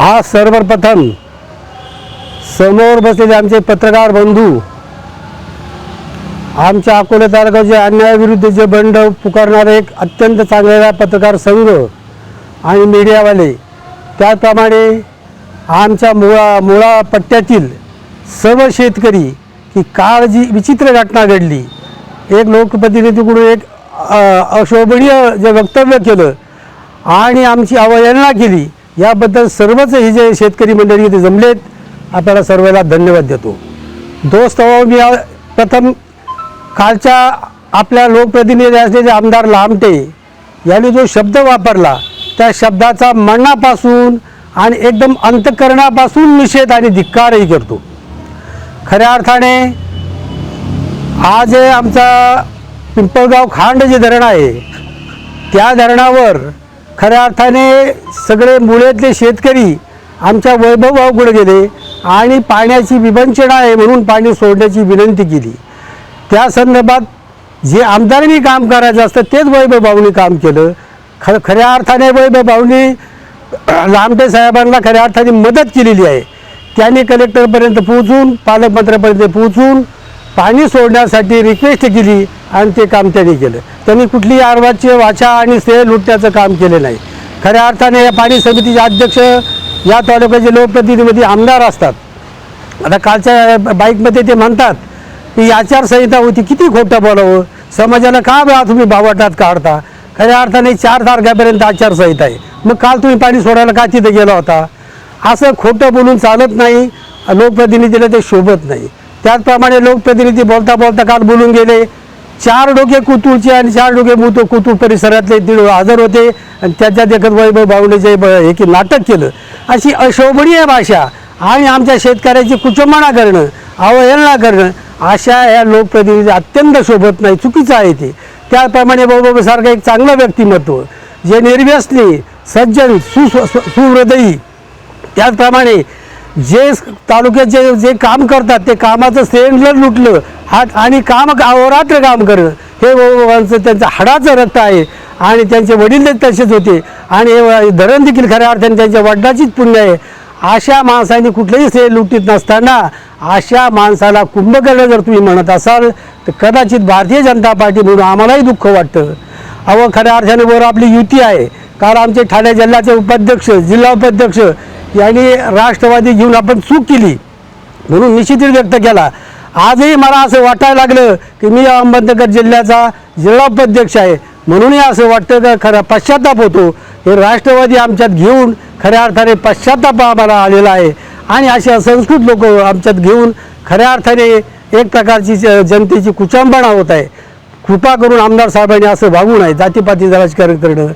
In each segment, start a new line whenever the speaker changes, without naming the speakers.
आज सर्वप्रथम समोर बसलेले आमचे पत्रकार बंधू आमच्या अकोले तालुक्याचे अन्यायाविरुद्ध जे बंड पुकारणारे एक अत्यंत चांगलेला पत्रकार संघ आणि मीडियावाले त्याचप्रमाणे आमच्या मुळा मुळा पट्ट्यातील सर्व शेतकरी की काळ जी विचित्र घटना घडली. एक लोकप्रतिनिधीकडून एक अशोभनीय जे वक्तव्य केलं आणि आमची अवहेलना केली. याबद्दल सर्वच हे जे शेतकरी मंडळी इथे जमलेत आपल्याला सर्वांना धन्यवाद देतो. दोस्त हो, मी प्रथम कालच्या आपल्या लोकप्रतिनिधी असलेले आमदार लामटे यांनी जो शब्द वापरला त्या शब्दाचा मनापासून आणि एकदम अंतकरणापासून निषेध आणि धिक्कारही करतो. खऱ्या अर्थाने आज आमचा पिंपळगाव खांड जे धरण आहे त्या धरणावर खऱ्या अर्थाने सगळे मुळेतले शेतकरी आमच्या वैभव भाऊकडे गेले आणि पाण्याची विवंचना आहे म्हणून पाणी सोडण्याची विनंती केली. त्या संदर्भात जे आमदारांनी काम करायचं असतं तेच वैभव भाऊनी काम केलं. ख खऱ्या अर्थाने वैभव भाऊनी लामटे साहेबांना खऱ्या अर्थाने मदत केलेली आहे. त्यांनी कलेक्टरपर्यंत पोहोचून पालकमंत्र्यापर्यंत पोहोचून पाणी सोडण्यासाठी रिक्वेस्ट केली आणि ते काम त्यांनी केलं. त्यांनी कुठलीही आरवाची वाचा आणि श्रेय लुटण्याचं काम केलं नाही. खऱ्या अर्थाने या पाणी समितीचे अध्यक्ष या तालुक्याचे लोकप्रतिनिधी आमदार असतात. आता कालच्या बाईकमध्ये ते म्हणतात की आचारसंहिता होती किती खोटं बोलावं? समाजाला का बा तुम्ही बावटात काढता? खऱ्या अर्थाने चार तारखेपर्यंत आचारसंहिता आहे. मग काल तुम्ही पाणी सोडायला का तिथे गेला होता? असं खोटं बोलून चालत नाही लोकप्रतिनिधीला ते शोभत नाही. त्याचप्रमाणे लोकप्रतिनिधी बोलता बोलता काल बोलून गेले. चार डोके कुतूरचे आणि चार डोके मुतो कुतूर परिसरातले दीड हजर होते. आणि त्याच्या देखत वैभव भावनेचे ब- हे की नाटक केलं. अशी अशोभनीय भाषा आणि आमच्या शेतकऱ्याची कुचंबणा करणं अवहेलना करणं अशा या लोकप्रतिनिधी अत्यंत शोभत नाही चुकीचं आहे ते. त्याप्रमाणे बाबासारखं एक चांगलं व्यक्तिमत्व जे निर्व्यसनी सज्जन सुस्व सुहृदयी. त्याचप्रमाणे जे तालुक्यात जे जे काम करतात ते कामाचं सिलेंडर लुटलं हा आणि काम अहोरात्र काम करणं हे बाबांचं त्यांचं हाडाचं रक्त आहे. आणि त्यांचे वडील तसेच होते. आणि हे धरण देखील खऱ्या अर्थाने त्यांच्या वडिलाचीच पुण्य आहे. अशा माणसाने कुठलंही श्रेय लुटीत नसताना अशा माणसाला कुंभकर्ण जर तुम्ही म्हणत असाल तर कदाचित भारतीय जनता पार्टी म्हणून आम्हालाही दुःख वाटतं. अहो खऱ्या अर्थाने वर आपली युती आहे. काल आमचे ठाणे जिल्ह्याचे उपाध्यक्ष जिल्हा उपाध्यक्ष यांनी राष्ट्रवादी घेऊन आपण चूक केली. म्हणून निश्चितच व्यक्त केला. आजही मला असं वाटायला लागलं की मी अहमदनगर जिल्ह्याचा जिल्हा उपाध्यक्ष आहे. म्हणूनही असं वाटतं का खरा पश्चाताप होतो. हे राष्ट्रवादी आमच्यात घेऊन खऱ्या अर्थाने पश्चाताप आम्हाला आलेला आहे. आणि अशा संस्कृत लोक आमच्यात घेऊन खऱ्या अर्थाने एक प्रकारची ज- जनतेची कुचंबणा होत आहे. कृपा करून आमदार साहेबांनी असं वागू नये जातीपातीचं राजकारण करणं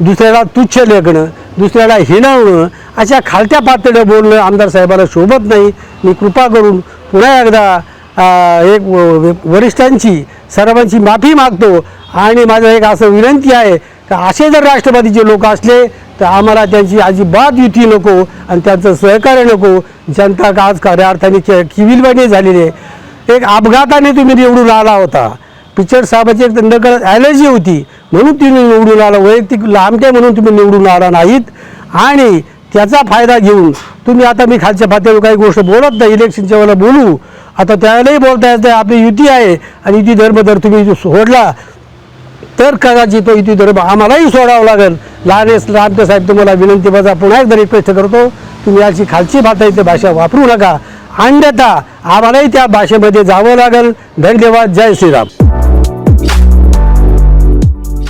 दुसऱ्याला तुच्छ लेखणं दुसऱ्याला हिणवणं अशा खालत्या पातळीवर बोलणं आमदार साहेबाला शोभत नाही. मी कृपा करून पुन्हा एकदा एक व- वरिष्ठांची सर्वांची माफी मागतो आणि माझं एक असं विनंती आहे का असे जर राष्ट्रवादीचे लोक असले तर आम्हाला त्यांची अजिबात युती नको आणि त्यांचं सहकार्य नको. जनता का आज खऱ्या अर्थाने किविलवाणी झालेली आहे. एक अपघाताने तुम्ही निवडून आला होता. पिचड साहेबाची एक नकळत ॲलर्जी होती. म्हणून तिने निवडून आला. वैयक्तिक लांबटे म्हणून तुम्ही निवडून आला नाहीत. आणि त्याचा फायदा घेऊन तुम्ही आता मी खालच्या पातळीवर काही गोष्ट बोलत नाही. इलेक्शनच्या वेळेला बोलू. आता त्यालाही बोलता येतं आपली युती आहे आणि युती धर्म जर तुम्ही जो सोडला तर कदाचित तो युती धर्म आम्हालाही सोडावं लागेल. लहानेस रामते साहेब तुम्हाला विनंती माझा पुन्हा एकदा रिक्वेस्ट करतो तुम्ही याची खालची भाता ती भाषा वापरू नका. अन्यथा आम्हालाही त्या भाषेमध्ये जावं लागेल. धन्यवाद. जय श्रीराम.